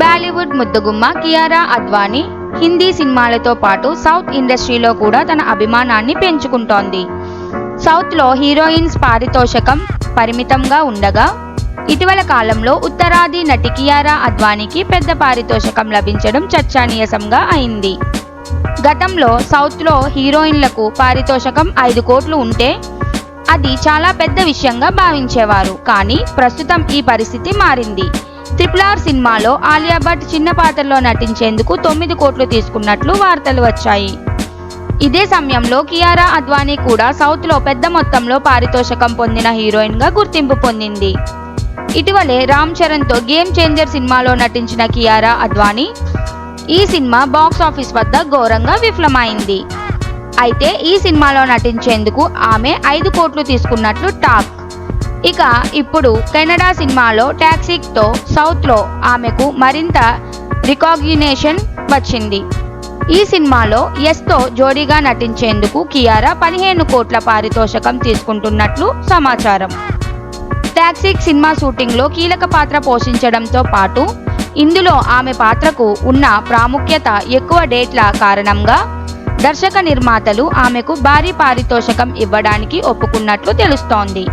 బాలీవుడ్ ముద్దుగుమ్మ కియారా అద్వానీ హిందీ సినిమాలతో పాటు సౌత్ ఇండస్ట్రీలో కూడా తన అభిమానాన్ని పెంచుకుంటోంది. సౌత్లో హీరోయిన్స్ పారితోషకం పరిమితంగా ఉండగా ఇటీవల కాలంలో ఉత్తరాది నటి కియారా అద్వానీకి పెద్ద పారితోషకం లభించడం చర్చానీయసంగా అయింది. గతంలో సౌత్లో హీరోయిన్లకు పారితోషకం ఐదు కోట్లు ఉంటే అది చాలా పెద్ద విషయంగా భావించేవారు. కానీ ప్రస్తుతం ఈ పరిస్థితి మారింది. ట్రిపుల్ ఆర్ సినిమాలో ఆలియా భట్ చిన్న పాత్రలో నటించేందుకు తొమ్మిది కోట్లు తీసుకున్నట్లు వార్తలు వచ్చాయి. ఇదే సమయంలో కియారా అద్వానీ కూడా సౌత్లో పెద్ద మొత్తంలో పారితోషకం పొందిన హీరోయిన్గా గుర్తింపు పొందింది. ఇటీవలే రామ్ చరణ్తో గేమ్ చేంజర్ సినిమాలో నటించిన కియారా అద్వానీ ఈ సినిమా బాక్స్ ఆఫీస్ వద్ద ఘోరంగా విఫలమైంది. అయితే ఈ సినిమాలో నటించేందుకు ఆమె ఐదు కోట్లు తీసుకున్నట్లు టాక్. ఇక ఇప్పుడు కెనడా సినిమాలో టాక్సిక్తో సౌత్లో ఆమెకు మరింత రికాగ్నినేషన్ వచ్చింది. ఈ సినిమాలో ఎస్తో జోడీగా నటించేందుకు కియారా పదిహేను కోట్ల పారితోషకం తీసుకుంటున్నట్లు సమాచారం. టాక్సిక్ సినిమా షూటింగ్లో కీలక పాత్ర పోషించడంతో పాటు ఇందులో ఆమె పాత్రకు ఉన్న ప్రాముఖ్యత ఎక్కువ డేట్ల కారణంగా దర్శక నిర్మాతలు ఆమెకు భారీ పారితోషకం ఇవ్వడానికి ఒప్పుకున్నట్లు తెలుస్తోంది.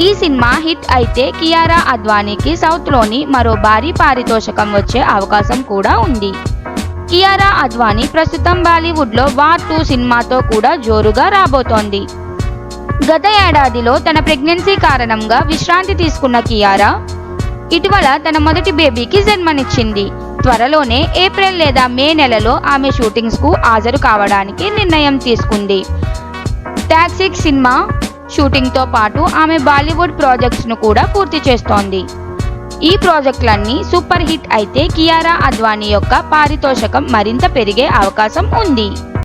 ఈ సినిమా హిట్ అయితే కియారా అద్వానీకి సౌత్లోని మరో భారీ పారితోషకం వచ్చే అవకాశం కూడా ఉంది. కియారా అద్వానీ ప్రస్తుతం బాలీవుడ్లో వార్ టూ సినిమాతో కూడా జోరుగా రాబోతోంది. గత ఏడాదిలో తన ప్రెగ్నెన్సీ కారణంగా విశ్రాంతి తీసుకున్న కియారా ఇటీవల తన మొదటి బేబీకి జన్మనిచ్చింది. త్వరలోనే ఏప్రిల్ లేదా మే నెలలో ఆమె షూటింగ్స్కు హాజరు కావడానికి నిర్ణయం తీసుకుంది. టాక్సిక్ సినిమా షూటింగ్తో పాటు ఆమె బాలీవుడ్ ప్రాజెక్ట్స్ను కూడా పూర్తి చేస్తోంది. ఈ ప్రాజెక్టులన్నీ సూపర్ హిట్ అయితే కియారా అద్వానీ యొక్క పారితోషకం మరింత పెరిగే అవకాశం ఉంది.